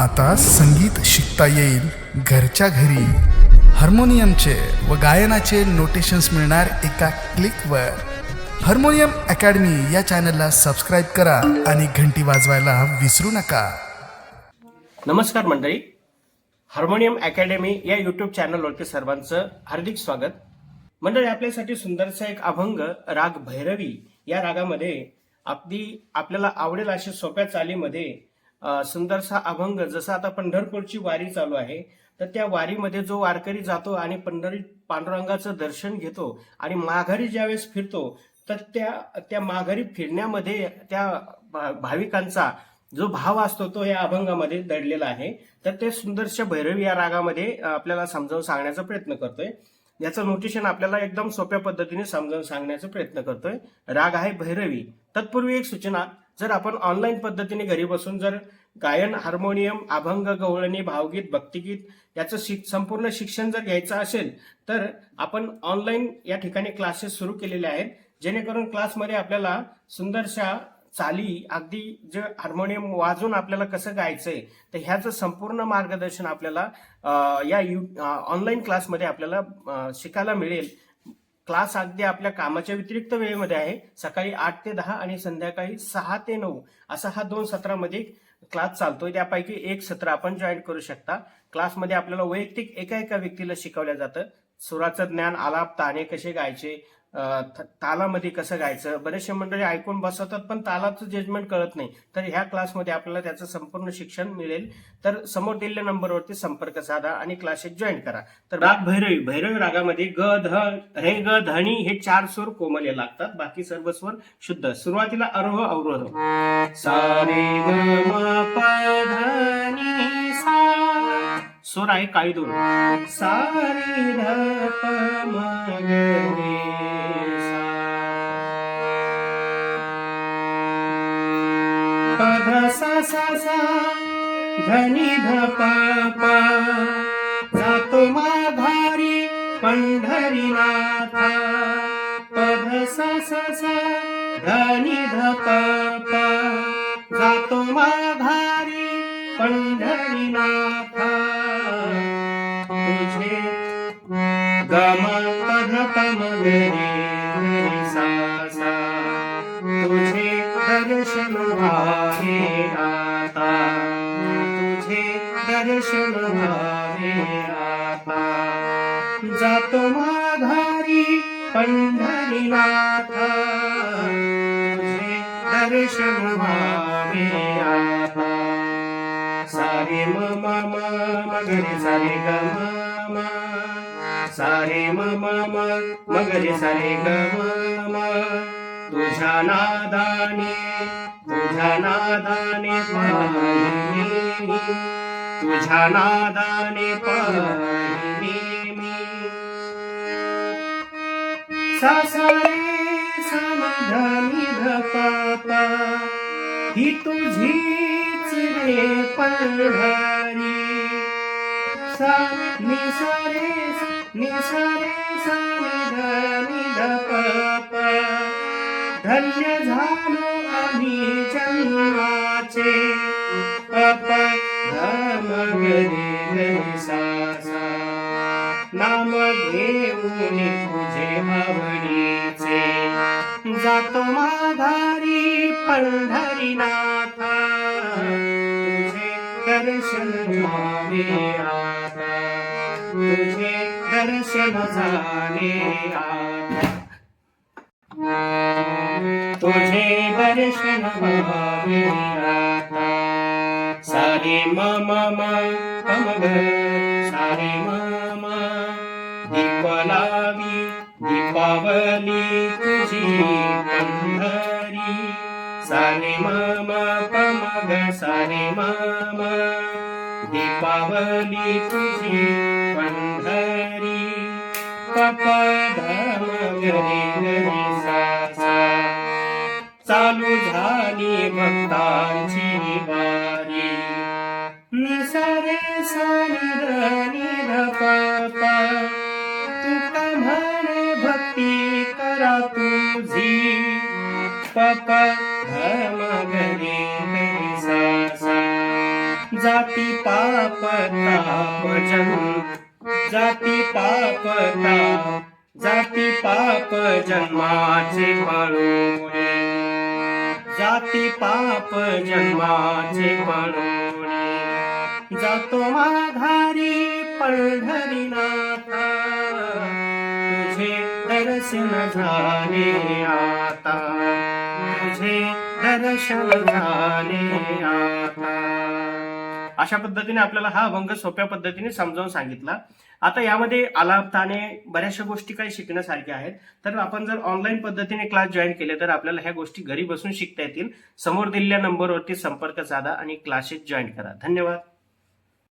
आता संगीत शिकता येईल घरच्या घरी. हार्मोनियमचे व गायनाचे नोटेशन्स मिळणार एका क्लिकवर हार्मोनियम अकॅडमी या चॅनलला सबस्क्राईब करा आणि घंटी वाजवायला विसरू नका. नमस्कार मंडळी. हार्मोनियम अकॅडमी या यूट्यूब चॅनलवरती सर्वांचं हार्दिक स्वागत. मंडळी आपल्यासाठी सुंदरसा एक अभंग राग भैरवी या रागामध्ये आपली आपल्याला आवडेल अशा सोप्या चालीमध्ये सुंदरसा अभंग जसा आता पंढरपूरची वारी चालू आहे तर त्या वारीमध्ये जो वारकरी जातो आणि पंढरी पांडुरंगाचं दर्शन घेतो आणि माघारी ज्यावेळेस फिरतो तर त्या त्या माघारी फिरण्यामध्ये त्या भा- भाविकांचा जो भाव असतो तो या अभंगामध्ये दडलेला आहे. तर ते सुंदरशा भैरवी या रागामध्ये आपल्याला समजावून सांगण्याचा प्रयत्न करतोय. याचं नोटेशन आपल्याला एकदम सोप्या पद्धतीने समजावून सांगण्याचा प्रयत्न करतोय. राग आहे भैरवी. तत्पूर्वी एक सूचना जर आपण ऑनलाईन पद्धतीने घरी बसून जर गायन हार्मोनियम अभंग गवळणी भावगीत भक्तिगीत याचं शिक संपूर्ण शिक्षण जर घ्यायचं असेल तर आपण ऑनलाईन या ठिकाणी क्लासेस सुरू केलेले आहेत जेणेकरून क्लासमध्ये आपल्याला सुंदरशा चाली अगदी जे हार्मोनियम वाजून आपल्याला कसं गायचंय तर ह्याचं संपूर्ण मार्गदर्शन आपल्याला या यू ऑनलाईन क्लासमध्ये आपल्याला शिकायला मिळेल. क्लास अगदी आपल्या कामाच्या व्यतिरिक्त वेळेमध्ये आहे. सकाळी आठ ते दहा आणि संध्याकाळी सहा ते नऊ असा हा दोन सत्रामध्ये क्लास चालतोय. त्यापैकी एक सत्र आपण जॉईन करू शकता. क्लासमध्ये आपल्याला वैयक्तिक एका एका व्यक्तीला शिकवलं जातं. सुराचं ज्ञान आलाप ताणे कसे गायचे तालामध्ये कसं गायचं बरेचसे मंडळी ऐकून बसवतात पण तालाचं जजमेंट कळत नाही. तर ह्या क्लासमध्ये आपल्याला त्याचं संपूर्ण शिक्षण मिळेल. तर समोर दिलेल्या नंबरवरती संपर्क साधा आणि क्लासेस जॉईन करा. तर राग भैरवी भैरवी रागामध्ये ग ध रे ग धनी हे चार सूर कोमले लागतात. बाकी सर्व स्वर शुद्ध. सुरुवातीला अरोह अवरोह. सा सूर आहे काळी दोन सारे ध प म ग सा सा सा धनी ध जातो माघारी पंढरीनाथा. पध स स स धनी ध जातो माघारी पंढरीनाथा. गम पध सासा तुझे दर्शन भावे आता. तुझे दर्शन भावे आता. जातो माघारी पंढरीनाथ तुझे दर्शन भावे आता सारे म म सारे ग सारे म म म मगरे सारे ग म. म तुझ्या नादाने तुझ्या नादाने पाहिली तुझ्या नादाने पाहिली मी सासरे समाधानी पापा ही तुझीच रे पंढरी सा निसारे निसरे समाधानी धन्य झालो आम्ही जन्माचे अप धम गरी सासा नाम घेऊन तुझे आवडीचे जातो माघारी पंढरीनाथा तुझे दर्शन हो झाले आता तुझे दर्शन झाले तुझे दर्शन व्हावे आता सारे म म सारे म दीपलावी दीपावली तुझी पंढरी सारे मामा म पम ग सारे मामा. दीपावली तुझी पप चालू झाली भक्तांची वारी निसरे सनरनी तुका म्हणे भक्ती करा तुझी. पप धम गरी जाती पाप ताप जन्म जाती पाप जाती पाप जन्माचे पळोणे जाती पाप जन्माचे पळोणे जातो माघारी पंढरीनाथा तुझे दर्शन झाले आता. तुझे दर्शन झाले आता. अशा पद्धतीने आपल्याला हा अभंग सोप्या पद्धतीने समजावून सांगितला. आता यामध्ये आलापताने बऱ्याचशा गोष्टी काही शिकण्यासारख्या आहेत. तर आपण जर ऑनलाईन पद्धतीने क्लास जॉईन केले तर आपल्याला ह्या गोष्टी घरी बसून शिकता येतील. समोर दिलेल्या नंबरवरती संपर्क साधा आणि क्लासेस जॉईन करा. धन्यवाद.